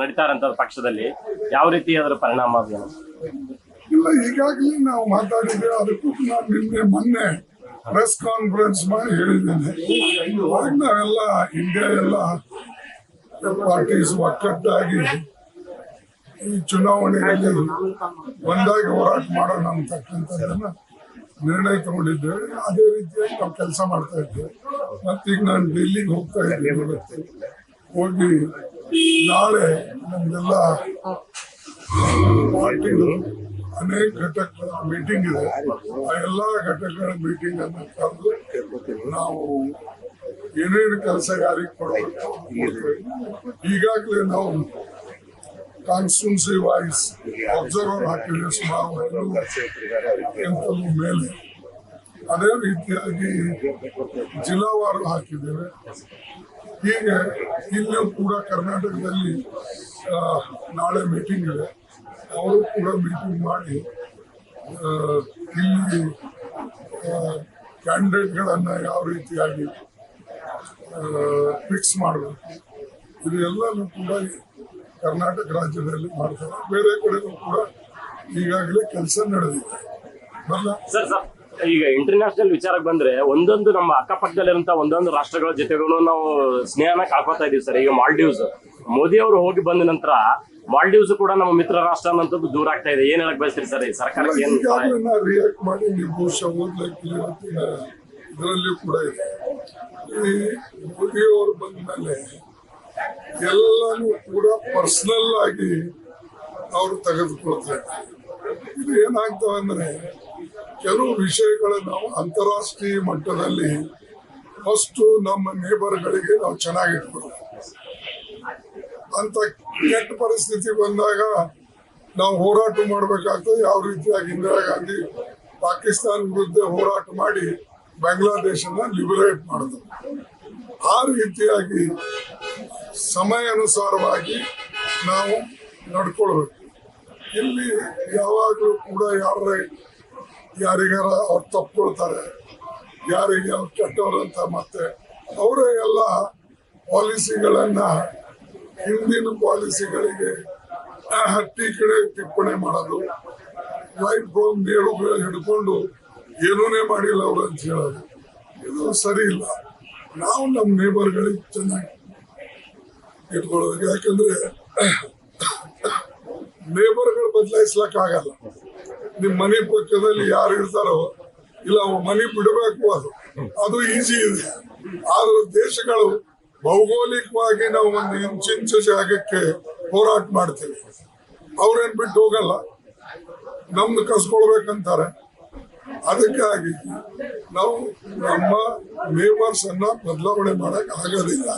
ನಡೀತಾ ಇರೋಂಥ ಪಕ್ಷದಲ್ಲಿ ಯಾವ ರೀತಿ ಅದರ ಪರಿಣಾಮ ಅದೇನು? ಇಲ್ಲ, ಈಗಾಗಲೇ ನಾವು ಮಾತಾಡಿದ್ರೆ ಅದಕ್ಕೂ ನಾನು ನಿನ್ನೆ ಮೊನ್ನೆ ಪ್ರೆಸ್ ಕಾನ್ಫರೆನ್ಸ್ ಮಾಡಿ ಹೇಳಿದ್ದೇನೆ. ಇವಾಗ ನಾವೆಲ್ಲ ಇಂಡಿಯಾ ಎಲ್ಲ ಪಾರ್ಟೀಸ್ ಒಕ್ಕಟ್ಟಾಗಿ ಈ ಚುನಾವಣೆಯಲ್ಲಿ ಒಂದಾಗಿ ಹೋರಾಟ ಮಾಡೋಣ ಅಂತಕ್ಕಂಥದ್ದನ್ನ ನಿರ್ಣಯ ತಗೊಂಡಿದ್ದೇವೆ. ಅದೇ ರೀತಿಯಾಗಿ ನಾವು ಕೆಲಸ ಮಾಡ್ತಾ ಇದ್ದೇವೆ. ಮತ್ತೀಗ ನಾನು ಡೆಲ್ಲಿಗೆ ಹೋಗ್ತಾ ಇದ್ದೇನೆ. ಹೋಗಿ ನಾಳೆ ನಮ್ದೆಲ್ಲ ಪಾರ್ಟಿಗಳು ಅನೇಕ ಘಟಕಗಳ ಮೀಟಿಂಗ್ ಇದೆ. ಆ ಎಲ್ಲಾ ಘಟಕಗಳ ಮೀಟಿಂಗ್ ಅನ್ನು ಕರೆದು ನಾವು ಏನೇನು ಕೆಲಸ ಯಾರಿಗೆ ಕೊಡಬೇಕು ಈಗಾಗಲೇ ನಾವು ಕಾನ್ಸ್ಟಿಟ್ಯೂನ್ಸಿ ವಾಯ್ಸ್ ಅಬ್ಸರ್ವರ್ ಹಾಕಿದ್ರೆ ಸುಮಾರು ಎಂಟು ಮೇಲೆ ಅದೇ ರೀತಿಯಾಗಿ ಜಿಲ್ಲಾವಾರು ಹಾಕಿದ್ದೇವೆ. ಹೀಗೆ ಇಲ್ಲಿಯೂ ಕೂಡ ಕರ್ನಾಟಕದಲ್ಲಿ ನಾಳೆ ಮೀಟಿಂಗ್ ಇದೆ. ಅವರು ಕೂಡ ಮೀಟಿಂಗ್ ಮಾಡಿ ಇಲ್ಲಿ ಕ್ಯಾಂಡಿಡೇಟ್ಗಳನ್ನು ಯಾವ ರೀತಿಯಾಗಿ ಫಿಕ್ಸ್ ಮಾಡಬೇಕು. ಇದು ಎಲ್ಲರೂ ಕೂಡ ಕರ್ನಾಟಕ ರಾಜ್ಯದಲ್ಲಿ ಮಾಡ್ತಾರೆ. ಬೇರೆ ಕಡೆಗೂ ಕೂಡ ಈಗಾಗಲೇ ಕೆಲಸ ನಡೆದಿದೆ. ಬರಲ್ಲ ಈಗ ಇಂಟರ್ನ್ಯಾಷನಲ್ ವಿಚಾರಕ್ಕೆ ಬಂದ್ರೆ ಒಂದೊಂದು ನಮ್ಮ ಅಕ್ಕಪಕ್ಕದಲ್ಲಿರುವಂತ ಒಂದೊಂದು ರಾಷ್ಟ್ರಗಳ ಜೊತೆಗಳು ನಾವು ಸ್ನೇಹನ ಕಳ್ಕೊತಾ ಇದೀವಿ ಸರ್. ಈಗ ಮಾಲ್ಡೀವ್ಸ್ ಮೋದಿ ಅವರು ಹೋಗಿ ಬಂದ ನಂತರ ಮಾಲ್ಡೀವ್ಸ್ ಕೂಡ ನಮ್ಮ ಮಿತ್ರ ರಾಷ್ಟ್ರ ಅನ್ನೋದು ದೂರ ಆಗ್ತಾ ಇದೆ. ಏನ್ ಹೇಳಕ್ ಬಯಸ್ತೀರಿ ಸರ್? ಈ ಸರ್ಕಾರಕ್ಕೆ ಏನ್ ಇದರಲ್ಲಿ ಕೂಡ ಇದೆ. ಈ ಮೋದಿಯವರು ಬಂದ ಮೇಲೆ ಎಲ್ಲನೂ ಕೂಡ ಪರ್ಸನಲ್ ಆಗಿ ಅವರು ತೆಗೆದುಕೊಳ್ತಾರೆ. ಇದು ಏನಾಗ್ತವೆ ಅಂದ್ರೆ ಕೆಲವು ವಿಷಯಗಳನ್ನು ನಾವು ಅಂತಾರಾಷ್ಟ್ರೀಯ ಮಟ್ಟದಲ್ಲಿ ಫಸ್ಟ್ ನಮ್ಮ ನೇಬರ್ಗಳಿಗೆ ನಾವು ಚೆನ್ನಾಗಿಟ್ಕೊಳ್ಬೇಕು. ಅಂತ ಕೆಟ್ಟ ಪರಿಸ್ಥಿತಿ ಬಂದಾಗ ನಾವು ಹೋರಾಟ ಮಾಡಬೇಕಾಗ್ತದೆ. ಯಾವ ರೀತಿಯಾಗಿ ಇಂದಿರಾ ಗಾಂಧಿ ಪಾಕಿಸ್ತಾನ ವಿರುದ್ಧ ಹೋರಾಟ ಮಾಡಿ ಬಾಂಗ್ಲಾದೇಶನ ಲಿಬರೇಟ್ ಮಾಡಿದ್ರು. ಆ ರೀತಿಯಾಗಿ ಸಮಯ ಅನುಸಾರವಾಗಿ ನಾವು ನಡ್ಕೊಳ್ಬೇಕು. ಇಲ್ಲಿ ಯಾವಾಗಲೂ ಕೂಡ ಯಾರ ಯಾರಿಗಾರ ಅವ್ರು ತಪ್ಕೊಳ್ತಾರೆ, ಯಾರಿಗೆ ಅವ್ರು ಅಂತ ಮತ್ತೆ ಅವರೇ ಎಲ್ಲ ಪಾಲಿಸಿಗಳನ್ನ ಹಿಂದಿನ ಪಾಲಿಸಿಗಳಿಗೆ ಟೀಕಡೆ ಟಿಪ್ಪಣಿ ಮಾಡೋದು ವೈಟ್ ಬೋನ್ ನೇಳು ಹಿಡ್ಕೊಂಡು ಏನೂನೇ ಮಾಡಿಲ್ಲ ಅವ್ರು ಅಂತ ಹೇಳೋದು. ಇದು ಸರಿ ಇಲ್ಲ. ನಾವು ನಮ್ಮ ನೇಬರ್ಗಳಿಗೆ ಚೆನ್ನಾಗಿ ಇಟ್ಕೊಳ್ಳೋದು. ಯಾಕಂದ್ರೆ ನೇಬರ್ಗಳು ಬದಲಾಯಿಸ್ಲಕ್ಕಾಗಲ್ಲ. ನಿಮ್ಮ ಮನೆ ಪಕ್ಕದಲ್ಲಿ ಯಾರು ಇರ್ತಾರೋ, ಇಲ್ಲ ಮನೆ ಬಿಡಬೇಕು ಅದು. ಅದು ಈಸಿ ಇದೆ. ಆದ್ರೂ ದೇಶಗಳು ಭೌಗೋಳಿಕವಾಗಿ ನಾವು ಒಂದು ಇಂಚಿಂಚು ಜಾಗಕ್ಕೆ ಹೋರಾಟ ಮಾಡ್ತೀವಿ. ಅವ್ರೇನ್ ಬಿಟ್ಟು ಹೋಗಲ್ಲ. ನಮ್ದು ಕಸ್ಕೊಳ್ಬೇಕಂತಾರೆ. ಅದಕ್ಕಾಗಿ ನಾವು ನಮ್ಮ ನೇಬರ್ಸ್ ಅನ್ನ ಬದಲಾವಣೆ ಮಾಡಕ್ ಆಗೋದಿಲ್ಲ.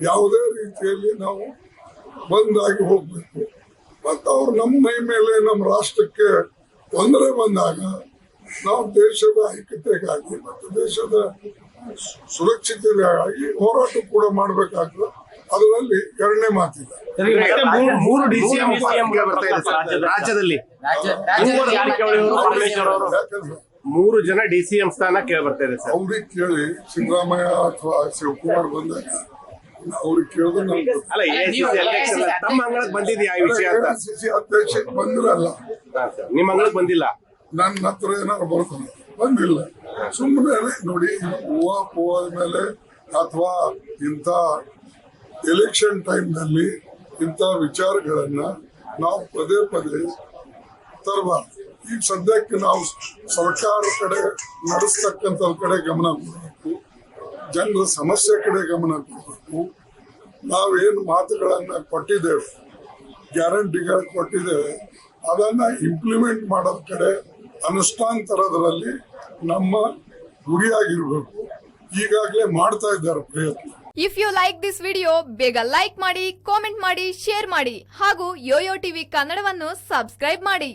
ಯಾವುದೇ ರೀತಿಯಲ್ಲಿ ನಾವು ಬಂದಾಗಿ ಹೋಗ್ಬೇಕು. ಮತ್ತು ಅವ್ರು ನಮ್ಮ ಮೈ ಮೇಲೆ, ನಮ್ಮ ರಾಷ್ಟ್ರಕ್ಕೆ ತೊಂದರೆ ಬಂದಾಗ ನಾವು ದೇಶದ ಐಕ್ಯತೆಗಾಗಿ ಮತ್ತು ದೇಶದ ಸುರಕ್ಷತೆಗಾಗಿ ಹೋರಾಟ ಕೂಡ ಮಾಡಬೇಕಾಗ್ತದೆ. ಅದರಲ್ಲಿ ಎರಡನೇ ಮಾತಿಲ್ಲ ಮೂರು- ಮೂರು ಡಿಸಿಎಂ ಸಿ ರಾಜ್ಯದಲ್ಲಿ. ಮೂರು ಜನ ಡಿಸಿಎಂ ಸ್ಥಾನ ಕೇಳಿ ಬರ್ತಾ ಇದೆ ಸರ್. ಅವ್ರಿಗೆ ಕೇಳಿ ಸಿದ್ದರಾಮಯ್ಯ ಅಥವಾ ಶಿವಕುಮಾರ್ ಬಂದಾಗ ಅವ್ರಿಗೆ ಕೇಳಿದ್ರೆ ನಮ್ಗೆ ಅಲ್ಲ ಅಧ್ಯಕ್ಷ ತಮ್ಮ ಅಂಗಳಕ್ಕೆ ಬಂದಿದ್ಯಾ ಈ ವಿಷಯ ಅಂತ? AICC ಅಧ್ಯಕ್ಷಕ್ಕೆ ಬಂದಿರಲ್ಲ. ನಿಮ್ಮ ಮಗಳಿಗೆ ಬಂದಿಲ್ಲ? ನನ್ನ ಹತ್ರ ಏನಾದ್ರು ಬರ್ತಾನೆ ಬಂದಿಲ್ಲ. ಸುಮ್ಮನೆ ನೋಡಿ ಹೂವ ಪೂವಾದ ಮೇಲೆ ಅಥವಾ ಇಂಥ ಎಲೆಕ್ಷನ್ ಟೈಮ್ನಲ್ಲಿ ಇಂಥ ವಿಚಾರಗಳನ್ನ ನಾವು ಪದೇ ಪದೇ ತರಬಾರ್ದು. ಈಗ ಸದ್ಯಕ್ಕೆ ನಾವು ಸರ್ಕಾರ ಕಡೆ ನಡೆಸ್ತಕ್ಕಂಥ ಕಡೆ ಗಮನ ಕೊಡಬೇಕು. ಜನರ ಸಮಸ್ಯೆ ಕಡೆ ಗಮನ ಕೊಡಬೇಕು. ನಾವೇನು ಮಾತುಗಳನ್ನು ಕೊಟ್ಟಿದ್ದೇವೆ ಗ್ಯಾರಂಟಿಗಳು ಕೊಟ್ಟಿದ್ದೇವೆ ಅದನ್ನ ಇಂಪ್ಲಿಮೆಂಟ್ ಮಾಡೋದ್ ಕಡೆ ಅನುಷ್ಠಾನ ತರೋದರಲ್ಲಿ ನಮ್ಮ ಗುರಿಯಾಗಿರ್ಬೇಕು. ಈಗಾಗಲೇ ಮಾಡ್ತಾ ಇದ್ದಾರೆ ಪ್ರಯತ್ನ. If you like this video ಬೇಗ ಲೈಕ್ ಮಾಡಿ ಕಾಮೆಂಟ್ ಮಾಡಿ ಶೇರ್ ಮಾಡಿ ಹಾಗೂ ಯೋಯೋ ಟಿವಿ ಕನ್ನಡವನ್ನು ಸಬ್ಸ್ಕ್ರೈಬ್ ಮಾಡಿ.